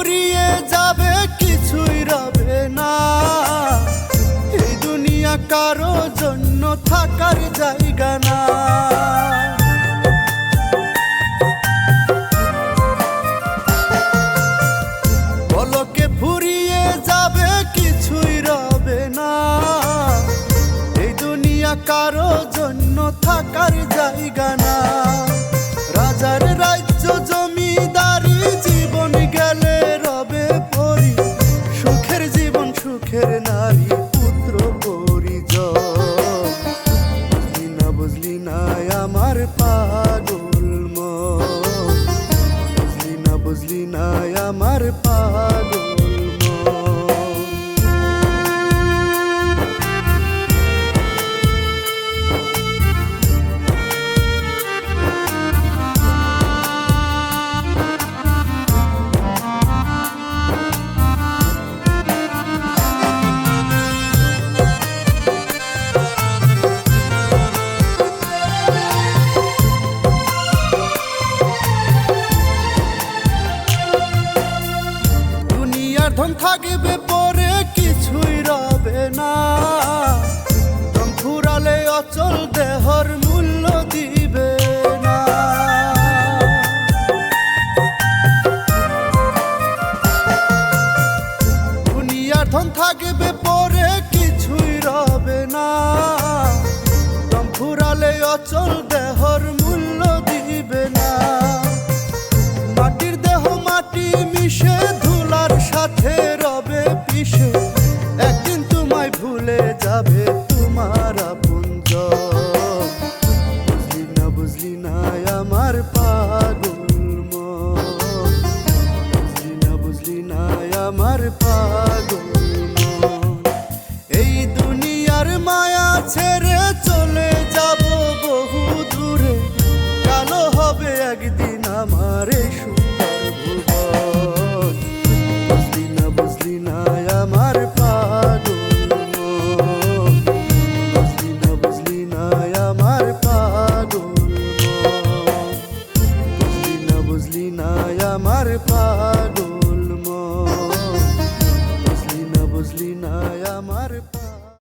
ফুরিয়ে যাবে, কিছুই রবে না। এই দুনিয়া কারও জন্য থাকার জায়গা না। যাবে রবে না। দুনিয়া কারও জন্য থাকার জায়গা না। রাজার রাজ্য আমার পাগল ধন থাকবে পরে কিছুই রবে না। ধন ফুরালে অচল দেহর মূল্য দিবে না। দুনিয়ার ধন থাকবে পরে কিছুই রবে না। দম ফুরালে অচল দেহর মূল্য যাবে তোমার পুঞ্জ বুঝলি না বুঝলি না, আমার পাগল বুঝলি না বুঝলি না, আমার পাগল এই দুনিয়ার মায়া ছেড়ে চলে যাব বহু দূরে। কালো হবে একদিন আমার এই নাই আমার পা।